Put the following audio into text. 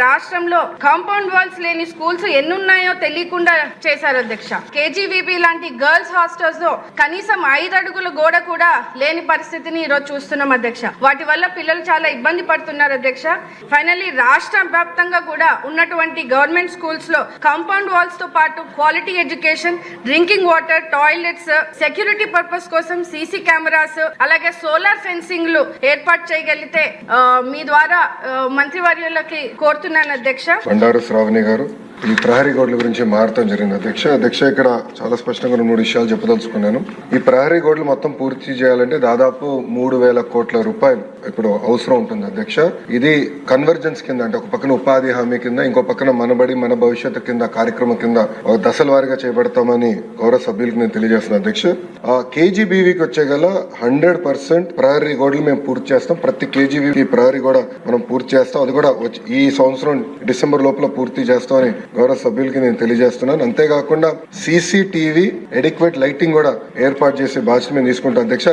రాష్ట్రంలో compound walls లేని schools ఎన్ని ఉన్నాయో తెలియకుండా చేశారు అధ్యక్ష. కేజీవీబీ లాంటి గర్ల్స్ హాస్టల్స్లో కనీసం ఐదు అడుగుల గోడ కూడా లేని పరిస్థితిని ఈరోజు చూస్తున్నాం అధ్యక్ష. వాటి వల్ల పిల్లలు చాలా ఇబ్బంది పడుతున్నారు అధ్యక్ష. ఫైనల్లీ రాష్ట్ర వ్యాప్తంగా కూడా ఉన్నటువంటి గవర్నమెంట్ స్కూల్స్లో కాంపౌండ్ వాల్స్తో పాటు quality education drinking water toilets security purpose కోసం సీసీ కెమెరాస్ అలాగే సోలార్ ఫెన్సింగ్లు ఏర్పాటు చేయగలిగితే మీ ద్వారా మంత్రివర్యులకి కోరుతూ కోరుతున్నాను అధ్యక్ష బండారు శ్రావణి గారు ఈ ప్రహరీ గోడల గురించి మారటం జరిగింది. అధ్యక్ష అధ్యక్ష ఇక్కడ చాలా స్పష్టంగా మూడు విషయాలు చెప్పదలుచుకున్నాను. ఈ ప్రహరీ గోడలు మొత్తం పూర్తి చేయాలంటే దాదాపు మూడు వేల కోట్ల రూపాయలు ఇప్పుడు అవసరం ఉంటుంది అధ్యక్ష. ఇది కన్వర్జెన్స్ కింద అంటే ఒక పక్కన ఉపాధి హామీ కింద ఇంకో పక్కన మనబడి మన భవిష్యత్తు కింద కార్యక్రమం కింద ఒక దశల వారీగా చేపడతామని గౌరవ సభ్యులకు నేను తెలియజేస్తున్నాను అధ్యక్ష. ఆ కేజీబీవీకి వచ్చే గల హండ్రెడ్ పర్సెంట్ ప్రహరీ గోడలు మేము పూర్తి చేస్తాం. ప్రతి కేజీబీ ప్రహరీ కూడా మనం పూర్తి చేస్తాం. అది కూడా వచ్చి- ఈ సంవత్సరం డిసెంబర్ లోపల పూర్తి చేస్తామని గౌరవ సభ్యులకి నేను తెలియజేస్తున్నాను. అంతేకాకుండా సీసీటీవీ ఎడిక్వేట్ లైటింగ్ కూడా ఏర్పాటు చేసే బాధ్యత మేము తీసుకుంటాం. అధ్యక్ష